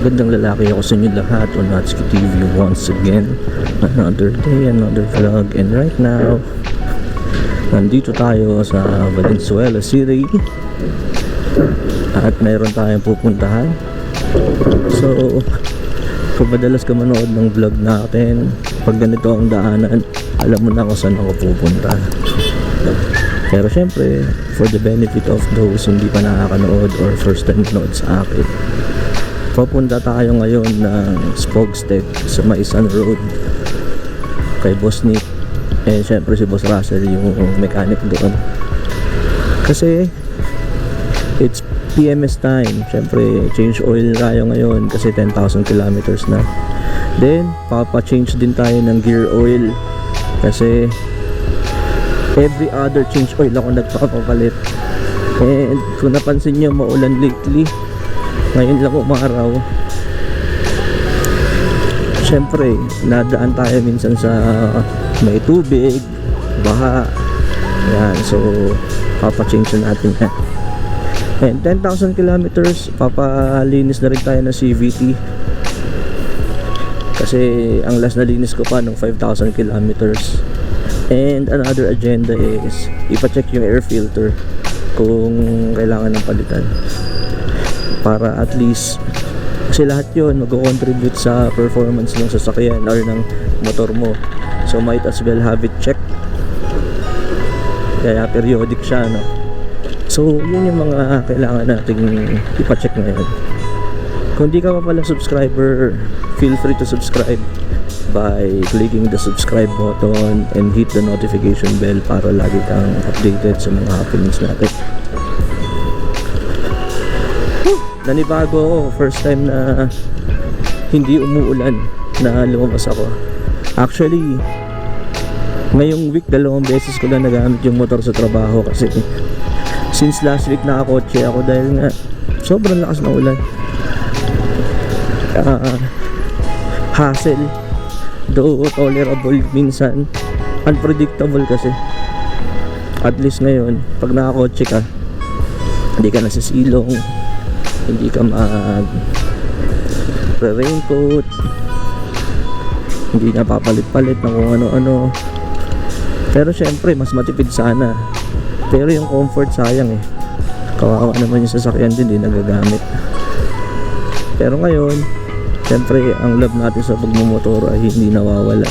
Magandang lalaki ako sa inyo lahat on Natsuki TV once again. Another day, another vlog. And right now, nandito tayo sa Valenzuela City. At mayroon tayong pupuntahan. So, kung madalas ka manood ng vlog natin, pag ganito ang daanan, alam mo na kung saan ako pupunta. Pero syempre, for the benefit of those hindi pa nakakanood or first time manood sa akin, papunta tayo ngayon ng Spogstep sa Maisan Road kay Boss Nick. Eh, syempre si Boss Russell yung mechanic doon. Kasi, it's PMS time. Syempre, change oil tayo ngayon kasi 10,000 kilometers na. Then, papa-change din tayo ng gear oil kasi every other change oil ako nagpapapalit and kung napansin nyo maulan lately ngayon lang umaraw. Syempre nadaan tayo minsan sa may tubig baha. Yan so papachange na natin yan. And 10,000 kilometers papalinis na rin tayo ng CVT kasi ang last na linis ko pa nung 5,000 kilometers. And another agenda is ipacheck yung air filter kung kailangan ng palitan. Para at least kasi lahat yun mag-contribute sa performance ng sasakyan or ng motor mo. So might as well have it checked. Kaya periodic siya, no? So yun yung mga kailangan nating ipacheck ngayon. Kung di ka pa pala subscriber, feel free to subscribe by clicking the subscribe button and hit the notification bell para lagi kang updated sa mga happenings natin. Nanibago ako. First time na hindi umuulan na lumabas ako. Actually, ngayong week dalawang beses ko lang nagamit yung motor sa trabaho kasi since last week nakakotse ako dahil nga sobrang lakas ng ulan. Ah, hassle though tolerable minsan unpredictable kasi at least ngayon pag nakakotse ka hindi ka nasisilong hindi ka mag raincoat hindi na papalit-palit ng kung ano-ano pero syempre mas matipid sana pero yung comfort sayang eh kawawa naman yung sasakyan din hindi nagagamit pero ngayon Siyempre, ang love natin sa pagmumotor ay hindi nawawala.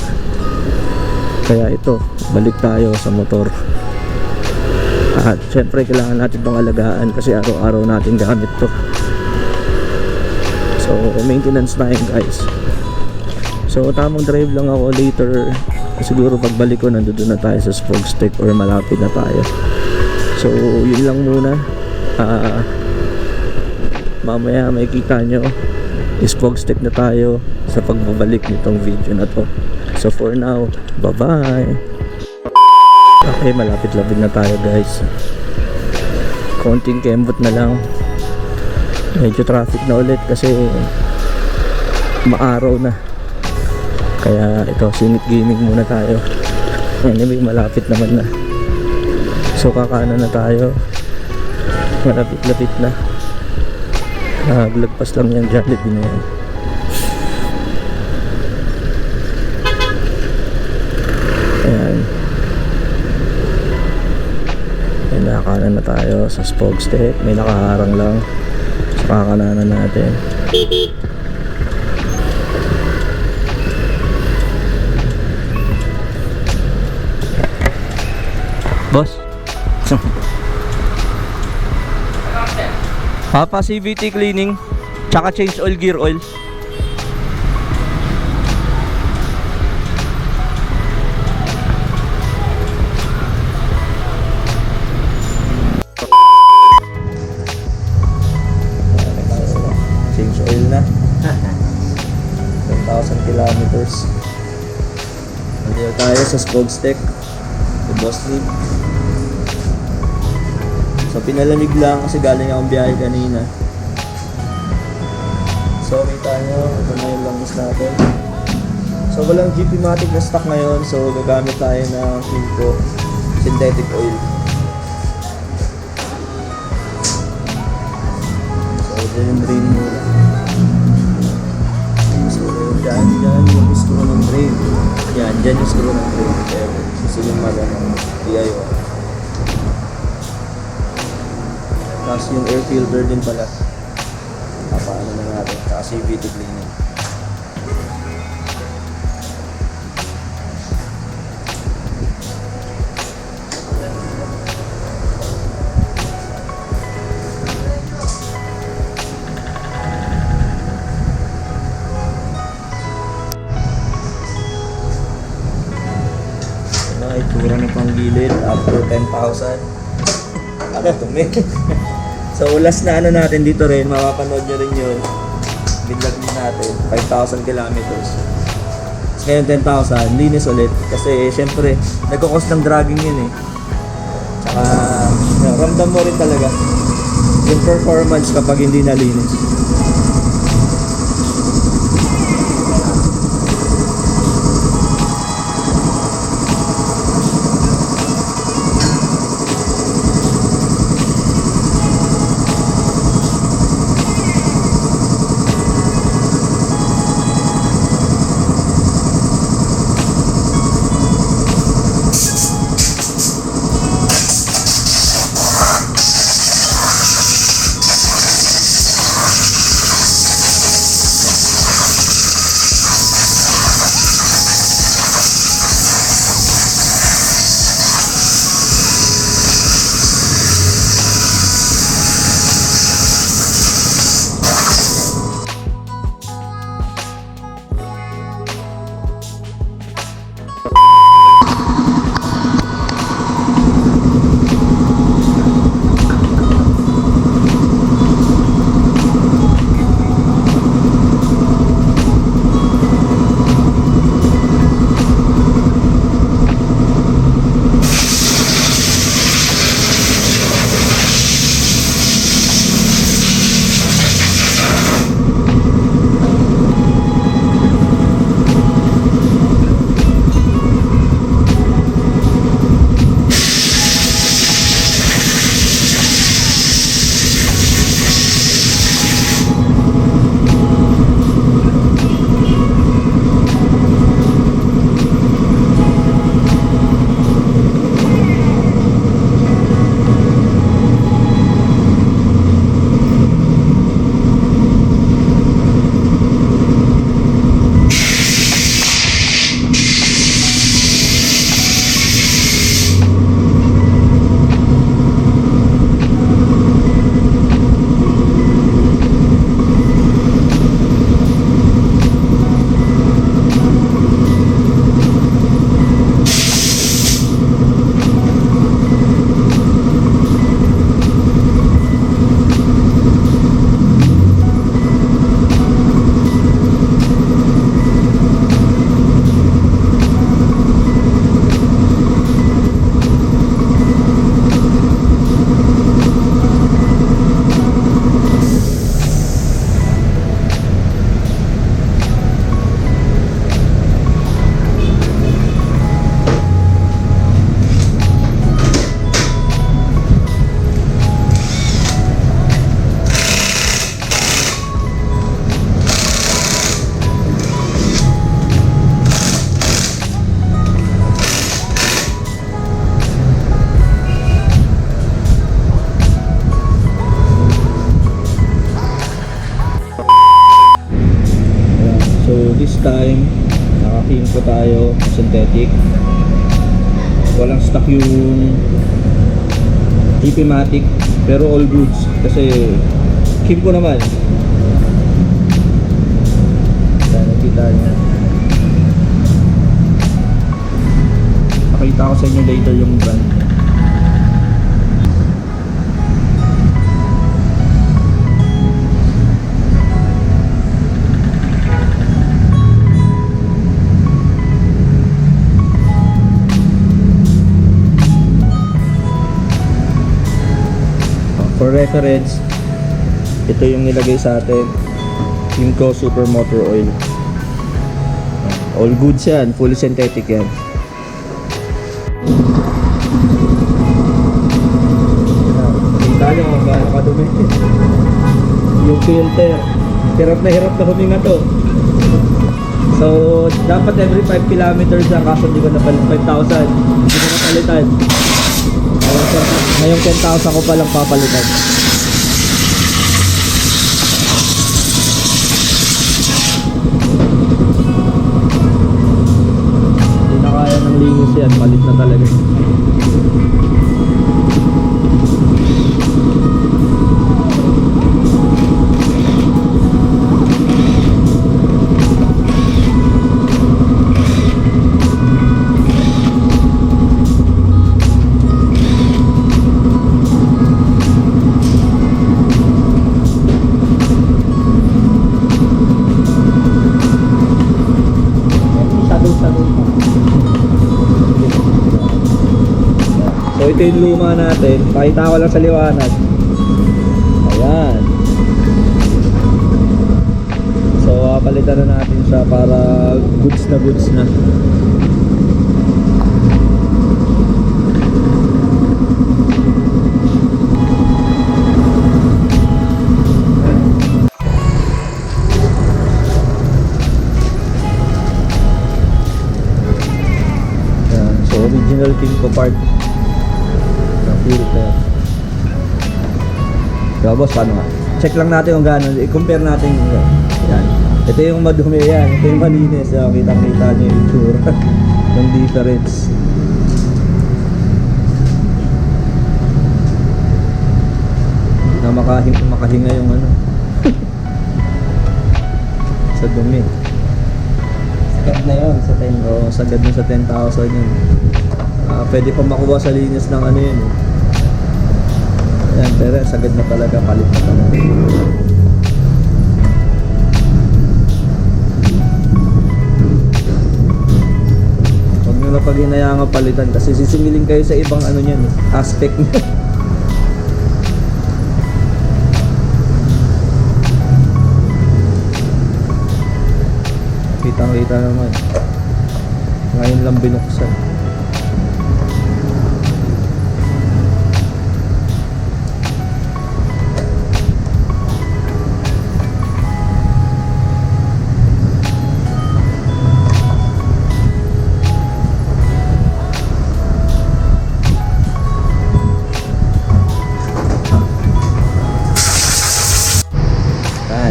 Kaya ito, balik tayo sa motor. At siyempre, kailangan natin itong alagaan kasi araw-araw natin gamit to. So, maintenance time guys. So, tamang drive lang ako later. Siguro pagbalik ko, nandun na tayo sa Spokestick or malapit na tayo. So, yun lang muna. Ah... mamaya may kita nyo spog stick na tayo sa pagbabalik nitong video na to so for now bye bye okay malapit-lapit na tayo guys konting kembot na lang medyo traffic na ulit kasi maaraw na kaya ito singit gaming muna tayo anyway malapit naman na so kakana na tayo malapit-lapit na Naglagpas lang yung Jollibee na yan. Ayan. Ayan, na tayo sa Spog Step. May nakaharang lang sa kakananan natin. Boss. Papa CVT cleaning Tsaka change oil gear oil Sa Spogstick Sa Boston So pinalamig lang kasi galing akong biyahe kanina. So kita nyo, ito na yung langis natin. So walang GP-matic na stock ngayon so gagamit tayo ng Kimco synthetic oil. So yung drain muna. Dyan, dyan yung screw ng drain. Yan, dyan yung screw ng drain. Kaya susunod mag ano, DIY. Tapos yung air filter din pala. Papaano na natin. Tapos yung V2 cleaning. Panggilid after 10,000 ano dumi so last na ano natin dito rin mapapanood nyo rin yun. Din natin 5,000 kilometers. So, ngayon 10,000 linis ulit. Kasi syempre nagkakos ng dragging yun eh. Tsaka ramdam mo rin talaga yung performance kapag hindi nalinis po tayo synthetic. Walang stock yung GP-Matic pero all goods kasi clean ko naman. Ayan, nakita niya. Pakita ko sa inyo later yung brand niya. For reference, ito yung nilagay sa atin. Kimco Super Motor Oil. All goods yan, fully synthetic yan. Kita nyo kung gaano kadumi. yung filter. Hirap na hirap na huminga to. So, dapat every 5 kilometers lang kaso hindi ko napalit 5,000. Hindi ko napalitan. Ngayon, ngayong 10,000 ko palang papalitan. Hindi na kaya ng linis yan. Palit na talaga. Ito yung luma natin. Pakita ko lang sa liwanag. Ayan. So papalitan na natin siya para goods na goods na. Original Kinko part Diba boss, paano nga? Check lang natin kung gaano. I-compare natin yung yan. Ito yung madumi yan. Ito yung malinis. So, kita-kita nyo yung itsura. yung difference. Na makahinga, makahinga yung ano. sa dumi. Sagad na yun sa 10. Oo, sagad na sa 10,000 yun. Ah, pwede pa makuha sa linis ng ano yun. eh. Ayan, pero sagad na talaga, palit na talaga. Huwag nyo na pag hinayangan palitan kasi sisingilin kayo sa ibang ano niyan, eh, aspect niya. Kitang kita naman. Ngayon lang binuksan.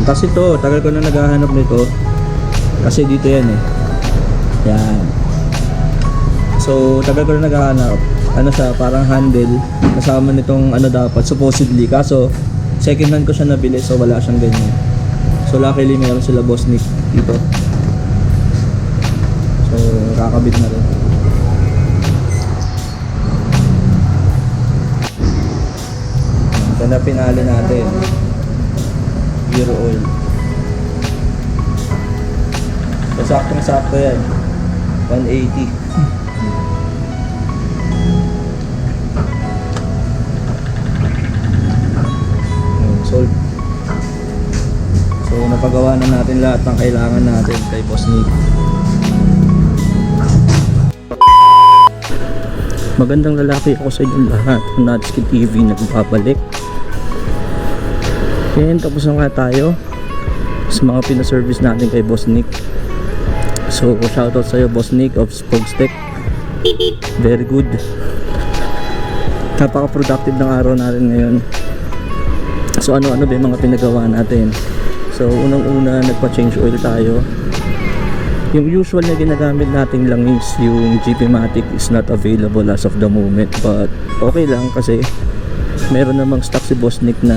Tapos ito, tagal ko na naghahanap nito. Kasi dito yan eh. Yan. So, tagal ko na naghahanap. Ano siya, parang handle. Kasama nitong ano dapat, supposedly. Kaso, second hand ko siya nabili so wala siyang ganyan. So, luckily meron sila boss Nick dito. So, kakabit na rin. Ito na pinali natin gear oil. So, saktong sakto yan. 180. Ayun, Sold. So, napagawa na natin lahat ng kailangan natin kay Boss Nick. Magandang lalaki ako sa inyong lahat. Natsuki TV nagbabalik. And tapos na nga tayo sa mga pinaservice natin kay Boss Nick. So, shoutout sa'yo Boss Nick of Spokestech. Very good. Napaka-productive ng araw natin ngayon. So, ano-ano ba yung mga pinagawa natin? So, unang-una, nagpa-change oil tayo. Yung usual na ginagamit natin lang is yung GP Matic is not available as of the moment. But, okay lang kasi meron namang stock si Boss Nick na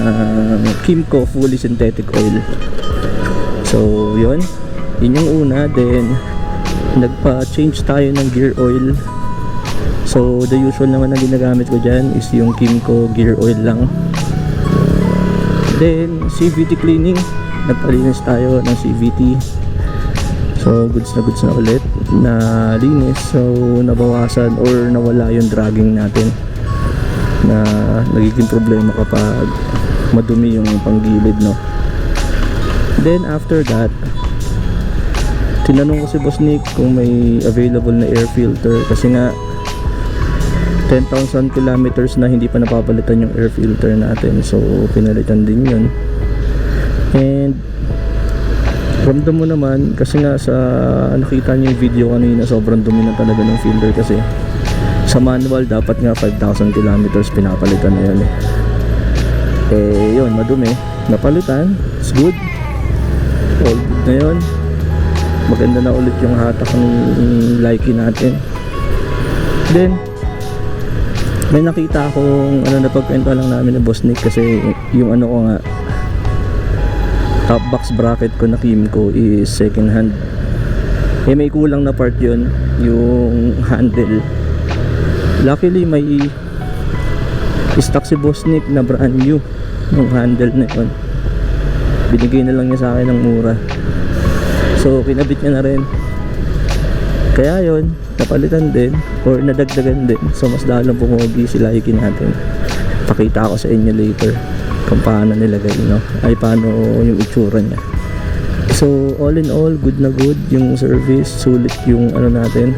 Kimco fully synthetic oil. So, yun. Yun yung una. Then, nagpa-change tayo ng gear oil. So, the usual naman na ginagamit ko dyan is yung Kimco gear oil lang. Then, CVT cleaning. Nagpalinis tayo ng CVT. So, goods na goods na ulit na linis. So, nabawasan or nawala yung dragging natin na nagiging problema kapag madumi yung panggilid no? Then after that tinanong ko si Boss Nick kung may available na air filter. Kasi nga 10,000 kilometers na hindi pa napapalitan yung air filter natin. So pinalitan din yun. And ramdam mo naman kasi nga sa nakita niyo yung video kanina sobrang dumi na talaga ng filler kasi sa manual dapat nga 5,000 kilometers pinapalitan na yun eh. Eh yun madumi. Napalitan. It's good. All good na yun maganda na ulit yung hatak ng Likey natin. Then may nakita akong ano napagkwento lang namin ni Boss Nick kasi yung ano ko nga top box bracket ko na Kimco is second hand. Eh may kulang na part yun yung handle luckily may stock si Boss Nick na brand new yung handle na yun. Binigay na lang niya sa akin ng mura. So kinabit niya na rin. Kaya yun napalitan din or nadagdagan din. So mas lalong pumogi si Likey natin. Pakita ko sa inyo later kung paano nilagay no? Ay paano yung itsura niya. So all in all good na good yung service. Sulit yung ano natin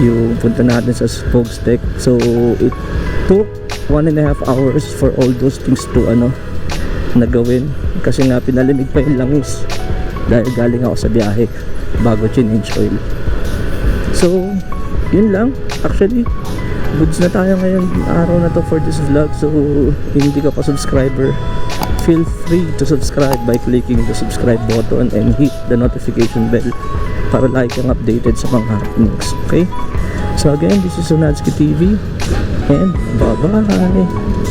yung punta natin sa spokestack so it took one and a half hours for all those things to ano na gawin. Kasi nga pinalimig pa yung langis dahil galing ako sa biyahe bago change oil. So yun lang. Actually goods na tayo ngayon. Araw na to for this vlog. So hindi ka pa subscriber feel free to subscribe by clicking the subscribe button and hit the notification bell para like kang updated sa mga happenings okay? So again this is Sunadski TV and bye bye